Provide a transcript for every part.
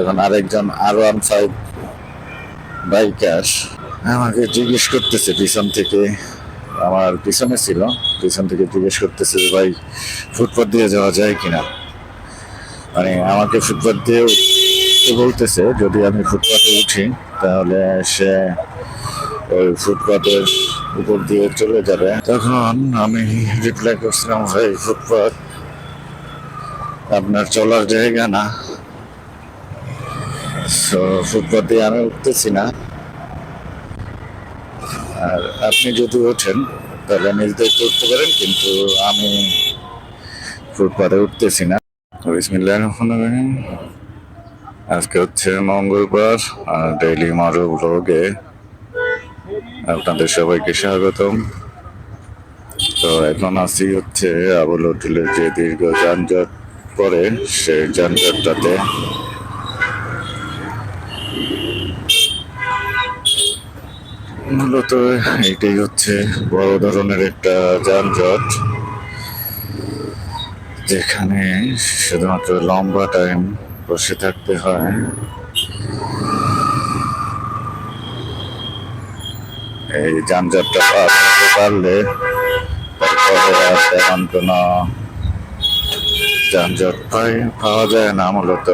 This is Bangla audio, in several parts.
তখন আরেকজন আর ওয়ান ফাইভ বাইকার আমাকে জিজ্ঞেস করতেছে পিছন থেকে। আমার পিছনে ছিল, পিছন থেকে জিজ্ঞেস করতেছে যে ভাই ফুটপাথ দিয়ে যাওয়া যায় কিনা? মানে আমাকে ফুটপাথ দিয়ে বলতেছে, যদি আমি ফুটপাথে উঠি, তাহলে সে ওই ফুটপাথের উপর দিয়ে চলে যাবে। তখন আমি রিপ্লাই করছিলাম, ভাই ফুটপাথ আপনার চলার জায়গা না। তো ফুটপাথ দিয়ে আমি উঠতেছি না। আর আপনি যদি ওঠেন, তাহলে নির্ধারিত উঠতে পারেন, কিন্তু আমি ফুটপাথে উঠতেছি না। আজকে হচ্ছে মঙ্গলবার, আর ডেইলি মারো ব্লগে আপনাদের সবাইকে স্বাগতম। তো এখন আসি হচ্ছে আবুল হোটেলের যে দীর্ঘ যানজট পরে, সেই যানজটটাতে মূলত এটাই হচ্ছে বড় ধরনের একটা যানজট, যেখানে শুধুমাত্র লম্বা টাইম বসে থাকতে হয়। এই যানজটটা পার হতে পারলে তারপরে আর তেমন কোনো যানজট পাওয়া যায় না মূলত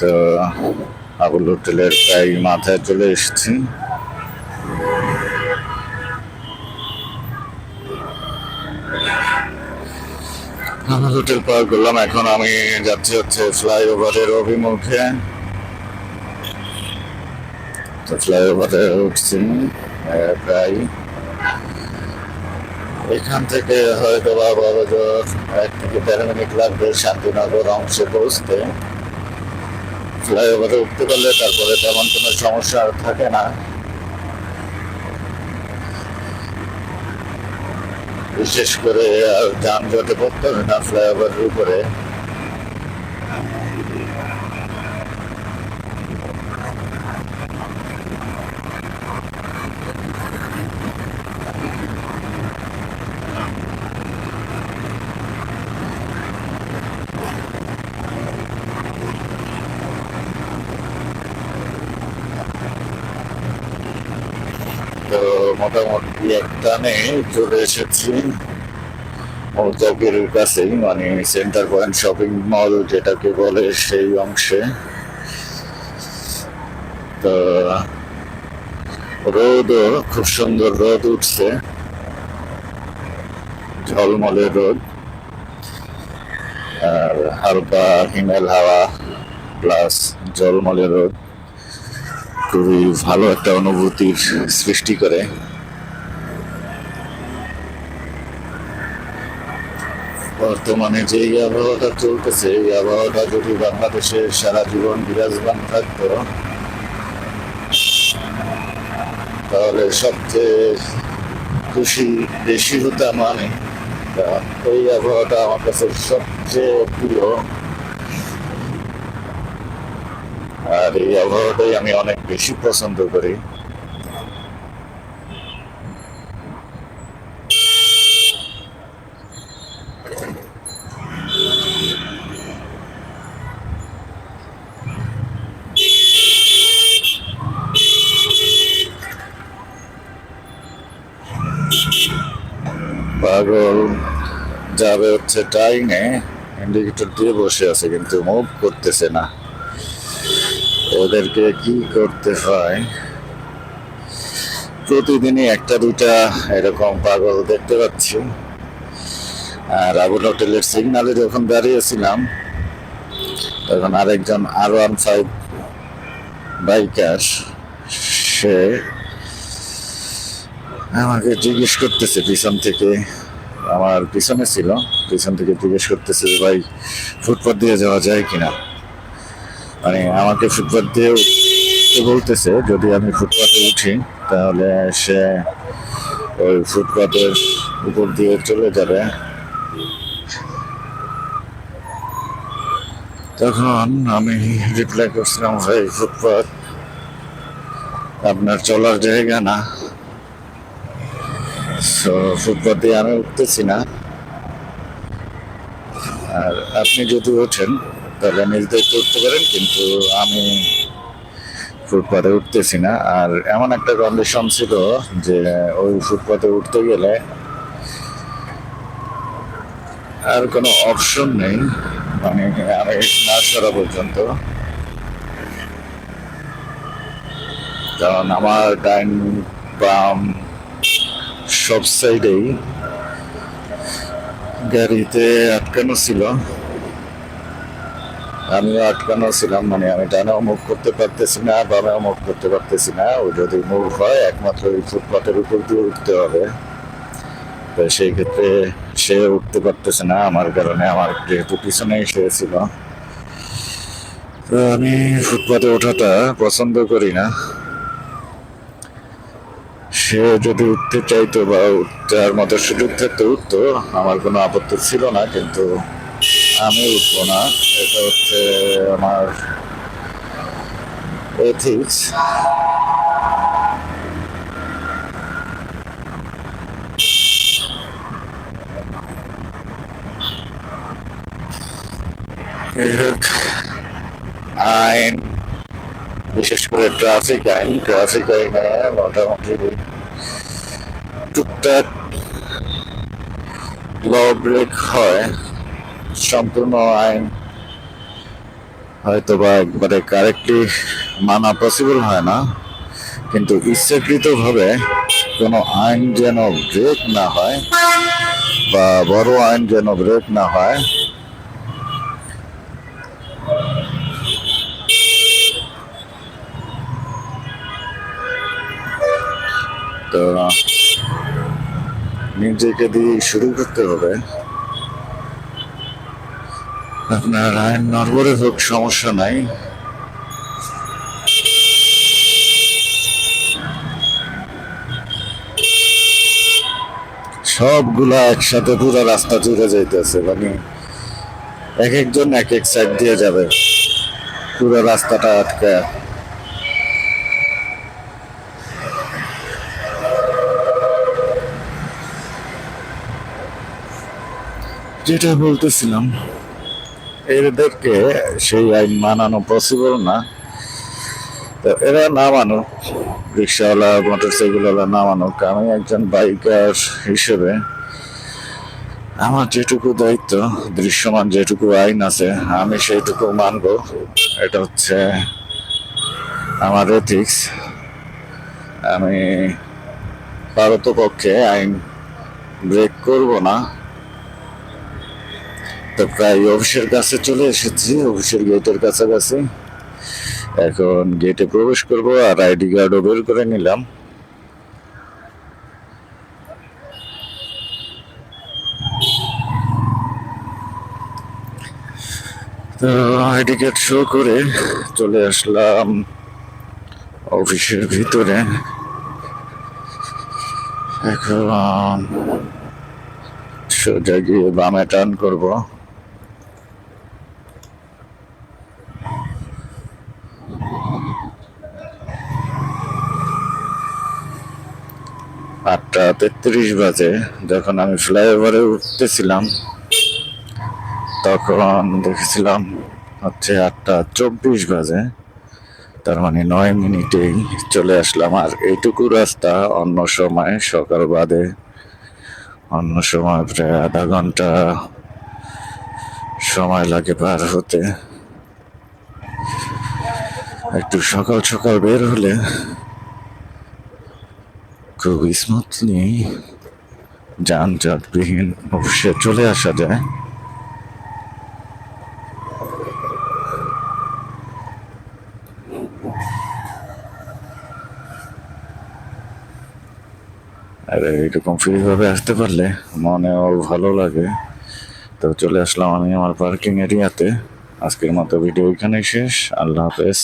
তো আবুল হোটেলের প্রায় মাথায় চলে এসেছি। হোটেল পার করলাম, এখন আমি যাচ্ছি হচ্ছে ফ্লাইওভারের অভিমুখে। তো ফ্লাইওভারে উঠছি প্রায়। এখান থেকে হয়তো বা বড় এক থেকে দেড় মিনিট লাগবে শান্তিনগর অংশে পৌঁছতে। ফ্লাইওভারে উঠতে পারলে তারপরে তেমন কোনো সমস্যা আর থাকে না। বিশেষ করে আর যানজটে পড়তে হবে না ফ্লাইওভারের উপরে। তো মোটামুটি একটানে চলে এসেছি। মৌচাকের কাছেই মানে সেন্টার পয়েন্ট শপিং মল যেটাকে বলে সেই অংশে। তো, রোদও খুব সুন্দর রোদ উঠছে। ঝলমলে রোদ। আর হালকা হিমেল হাওয়া প্লাস ঝলমলে রোদ। খুবই ভালো একটা অনুভূতির সৃষ্টি করে। বর্তমানে যে আবহাওয়াটা চলতেছে, এই আবহাওয়াটা যদি বাংলাদেশে সারা জীবন বিরাজমান থাকতো, তাহলে সবচেয়ে খুশি বেশি হতাম আমি এই আবহাওয়াটা আমার কাছে সবচেয়ে প্রিয়। আর এই আবহাওয়াটাই আমি অনেক বেশি পছন্দ করি। পাগল, যাবে হচ্ছে টাইমে ইন্ডিকেটর দিয়ে বসে আছে, কিন্তু মুভ করতেছে না। ওদেরকে কি করতে হয়? প্রতিদিনই একটা দুইটা এরকম পাগল দেখতে পাচ্ছি। আর আবুল হোটেলের সিগনালে যখন দাঁড়িয়েছিলাম, তখন আরেকজন আর ওয়ান ফাইভ বাইকার, সে আমাকে জিজ্ঞেস করতেছে পিছন থেকে। আমার পিছনে ছিল, পিছন থেকে জিজ্ঞেস করতেছে যে, ভাই ফুটপাথ দিয়ে যাওয়া যায় কিনা? মানে আমাকে ফুটপাথ দিয়ে বলতেছে, যদি আমি ফুটপাথে উঠি, তাহলে সে ওই ফুটপাথের উপর দিয়ে চলে যাবে। তখন আমি রিপ্লাই করছিলাম, ভাই ফুটপাথ আপনার চলার জায়গা না। ফুটপাথ দিয়ে আমি উঠতেছি না। আর আপনি যদি ওঠেন তাহলে নিজ দায়িত্ব উঠতে পারেন, কিন্তু আমি ফুটপাথে উঠতেছি না। আর এমন একটা কন্ডিশন ছিল যে ওই ফুটপাথে উঠতে গেলে আর কোনো অপশন নেই। মানে আমি না সরা পর্যন্ত। কারণ আমার ডাইন বাম সব সাইডেই গাড়িতে আটকানো ছিল। আমিও আটকানো ছিলাম মানে আমি ডানেও মুভ করতে পারতেছি না বামেও মুভ করতে পারতেছি না। ও যদি মুভ হয়, একমাত্র ওই ফুটপাথের উপর দিয়ে উঠতে হবে। তো সেই ক্ষেত্রে সে উঠতে পারতেছে না, আমার কারণে আমার যেহেতু পিছনে এসেছিল তো আমি ফুটপাথে ওঠাটা পছন্দ করি না। সে যদি উঠতে চাইতো বা উঠার মতো সুযোগ থাকতে, উঠতো। আমার কোনো আপত্তি ছিল না, কিন্তু আমি উঠবো না, এটা হচ্ছে আমার এথিক্স আইন, বিশেষ করে ট্রাফিক আইন ট্রাফিক আইনে মোটামুটি টুকটাক ল ব্রেক হয়। সম্পূর্ণ আইন হয়তো বা একবারে কারেক্টলি মানা পসিবল হয় না, কিন্তু ইচ্ছাকৃতভাবে কোনো আইন যেন ব্রেক না হয় বা বড় আইন যেন ব্রেক না হয়, তো নিজেকে দিয়ে শুরু করতে হবে। আপনার আইন নড়বড়ে হোক সমস্যা নাই। সবগুলা একসাথে পুরো রাস্তা জুড়ে যাইতেছে মানে এক একজন এক এক সাইড দিয়ে যাবে। পুরো রাস্তাটা আটকে। যেটা বলতেছিলাম এদেরকে সেই আইন মানানো পসিবল না। তো এরা না মানুক, রিক্সাওয়ালা মোটর সাইকেলওয়ালা না মানুক। আমি একজন বাইকার হিসেবে আমার যেটুকু দায়িত্ব, দৃশ্যমান যেটুকু আইন আছে, আমি সেইটুকু মানব। এটা হচ্ছে আমার এথিক্স আমি পারতপক্ষে আইন ব্রেক করব না। তো প্রায় অফিসের কাছে চলে এসেছি, অফিসের গেটের কাছাকাছি। এখন গেটে প্রবেশ করব আর আইডি কার্ডও বের করে নিলাম। তো আইডি কার্ড শো করে চলে আসলাম অফিসের ভিতরে। এখন সোজা গিয়ে বামে টার্ন করব। আটটা তেত্রিশ বাজে, যখন আমি ফ্লাইওভারে উঠতেছিলাম, তখন দেখেছিলাম হচ্ছে আটটা চব্বিশ বাজে, তার মানে নয় মিনিটেই চলে আসলাম। আর এইটুকু রাস্তা অন্য সময়, সকাল বাদে অন্য সময় প্রায় আধা ঘণ্টা সময় লাগে পার হতে। একটু সকাল সকাল বের হলে খুব স্মুথলি যানজটবিহীন অবশ্যই চলে আসা যায়। আর, এরকম ফ্রিভাবে আসতে পারলে মনেও ভালো লাগে। তো চলে আসলাম আমি আমার পার্কিং এরিয়াতে আজকের মতো ভিডিও এখানেই শেষ। আল্লাহ হাফেজ।